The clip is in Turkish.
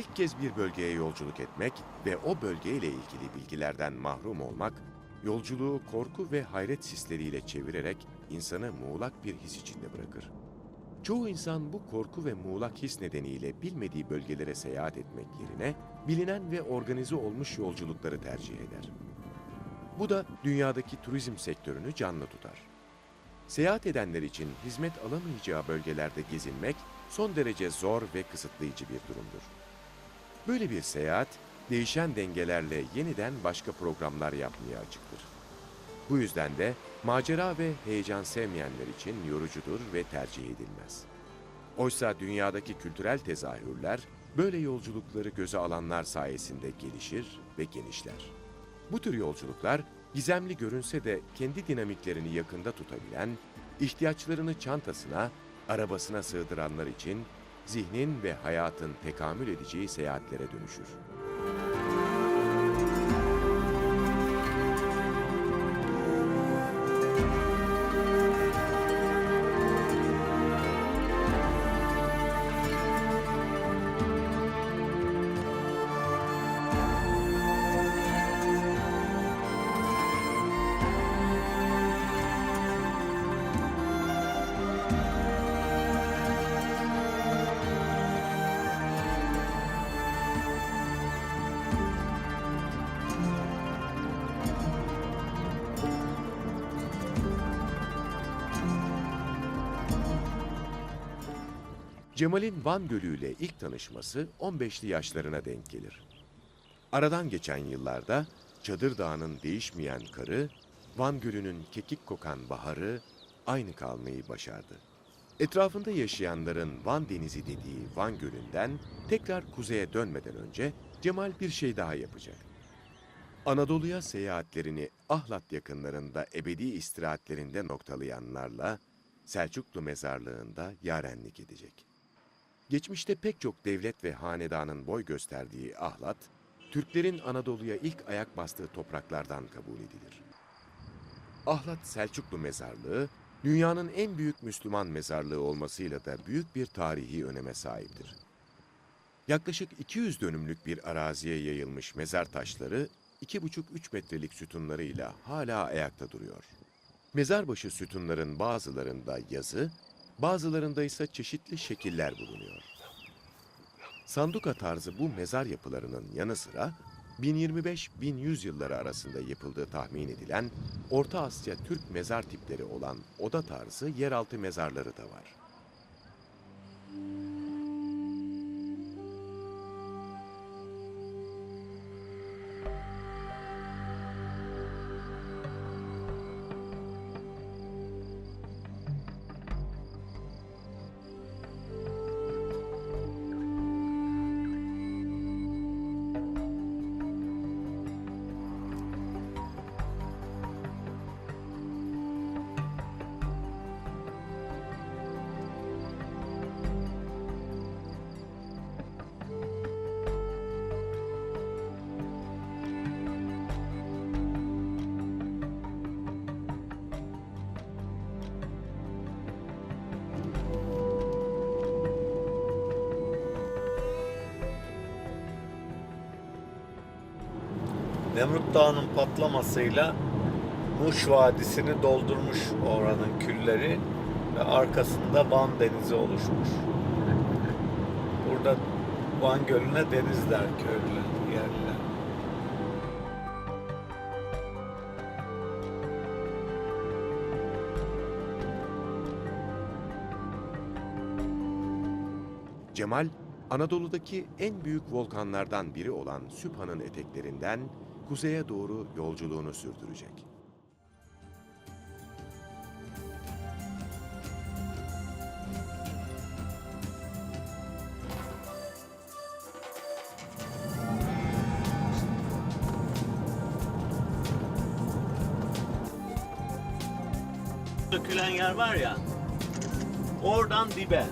ilk kez bir bölgeye yolculuk etmek ve o bölgeyle ilgili bilgilerden mahrum olmak, yolculuğu korku ve hayret hisleriyle çevirerek insanı muğlak bir his içinde bırakır. Çoğu insan bu korku ve muğlak his nedeniyle bilmediği bölgelere seyahat etmek yerine bilinen ve organize olmuş yolculukları tercih eder. Bu da dünyadaki turizm sektörünü canlı tutar. Seyahat edenler için hizmet alamayacağı bölgelerde gezinmek son derece zor ve kısıtlayıcı bir durumdur. Böyle bir seyahat, değişen dengelerle yeniden başka programlar yapmaya açıktır. Bu yüzden de macera ve heyecan sevmeyenler için yorucudur ve tercih edilmez. Oysa dünyadaki kültürel tezahürler böyle yolculukları göze alanlar sayesinde gelişir ve genişler. Bu tür yolculuklar gizemli görünse de kendi dinamiklerini yakında tutabilen, ihtiyaçlarını çantasına, arabasına sığdıranlar için zihnin ve hayatın tekamül edeceği seyahatlere dönüşür. Cemal'in Van Gölü ile ilk tanışması 15'li yaşlarına denk gelir. Aradan geçen yıllarda Çadır Dağı'nın değişmeyen karı, Van Gölü'nün kekik kokan baharı aynı kalmayı başardı. Etrafında yaşayanların Van Denizi dediği Van Gölü'nden tekrar kuzeye dönmeden önce Cemal bir şey daha yapacak. Anadolu'ya seyahatlerini Ahlat yakınlarında ebedi istirahatlerinde noktalayanlarla Selçuklu mezarlığında yarenlik edecek. Geçmişte pek çok devlet ve hanedanın boy gösterdiği Ahlat, Türklerin Anadolu'ya ilk ayak bastığı topraklardan kabul edilir. Ahlat Selçuklu Mezarlığı, dünyanın en büyük Müslüman mezarlığı olmasıyla da büyük bir tarihi öneme sahiptir. Yaklaşık 200 dönümlük bir araziye yayılmış mezar taşları 2,5-3 metrelik sütunlarıyla hala ayakta duruyor. Mezarbaşı sütunların bazılarında yazı, bazılarında ise çeşitli şekiller bulunuyor. Sanduka tarzı bu mezar yapılarının yanı sıra 1025-1100 yılları arasında yapıldığı tahmin edilen Orta Asya Türk mezar tipleri olan oda tarzı yeraltı mezarları da var. Nemrut Dağı'nın patlamasıyla Muş Vadisi'ni doldurmuş oranın külleri ve arkasında Van Denizi oluşmuş. Burada Van Gölü'ne deniz der köylüler, yerliler. Cemal, Anadolu'daki en büyük volkanlardan biri olan Sübhan'ın eteklerinden kuzeye doğru yolculuğunu sürdürecek. Dökülen yer var ya, oradan dibe.